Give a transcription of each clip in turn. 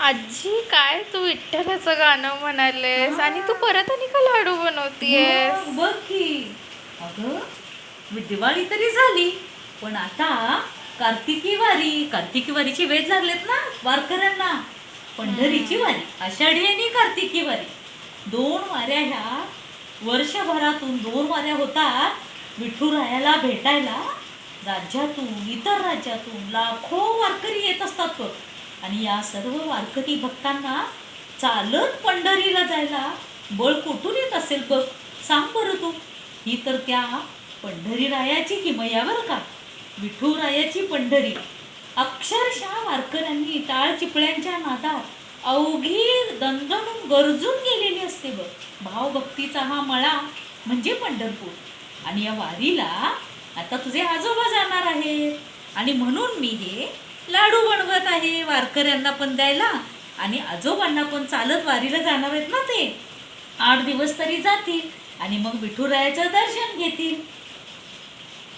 आजी काय तू विठ्ठलाचं गाणं म्हणालेस? आणि तू परत आणि का लाडू बनवतीयस? बघ की. अगं मी दिवाळी तरी झाली पण आता कार्तिकी वारी कार्तिकी वारीचे वेध लागलेत ना वारकऱ्यांना. पंढरीची वारी आषाढी आणि कार्तिकी वारी. दोन वाऱ्या ह्या वर्षभरातून दोन वाऱ्या होतात विठुरायाला भेटायला. राज्यातून इतर राज्यातून लाखो वारकरी येत असतात बघ. आणि या सर्व वारकरी भक्तांना चालत पंढरीला जायला बळ कुठून येत असेल बघ? सांग बरं तू. ही तर त्या पंढरी रायाची किमया बरं का? विठूरायाची पंढरी. अक्षरशः वारकऱ्यांनी टाळ चिपळ्यांच्या नादात अवघी दणदणून गरजून गेलेली असते बघ. भावभक्तीचा हा मळा म्हणजे पंढरपूर. आणि या वारीला आता तुझे आजोबा जाणार आहेत. आणि म्हणून मी हे लाडू बनवत आहे. वारकऱ्यांना पण द्यायला आणि आजोबांना पण चालत वारीला जाणार आहेत ना ते. आठ दिवस तरी जातील आणि मग विठुरायाचं दर्शन घेतील.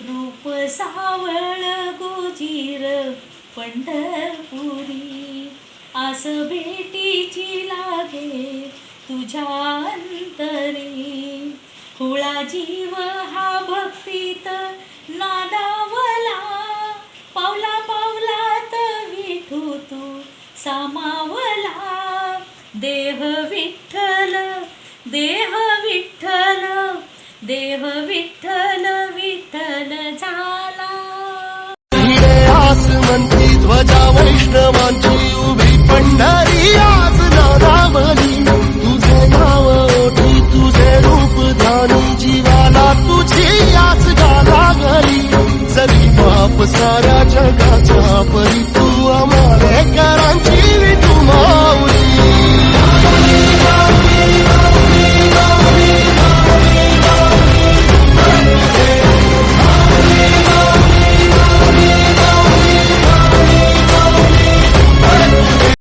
रूप सावळ गोजीर पंढरपुरी आस भेटीची लागे तुझ्या अंतरी. हुळा जीव हा विठू तू सामावला. देह विठ्ठल देह विठ्ठल देह विठ्ठल विठ्ठल झाला. ध्वजा वैष्णवांची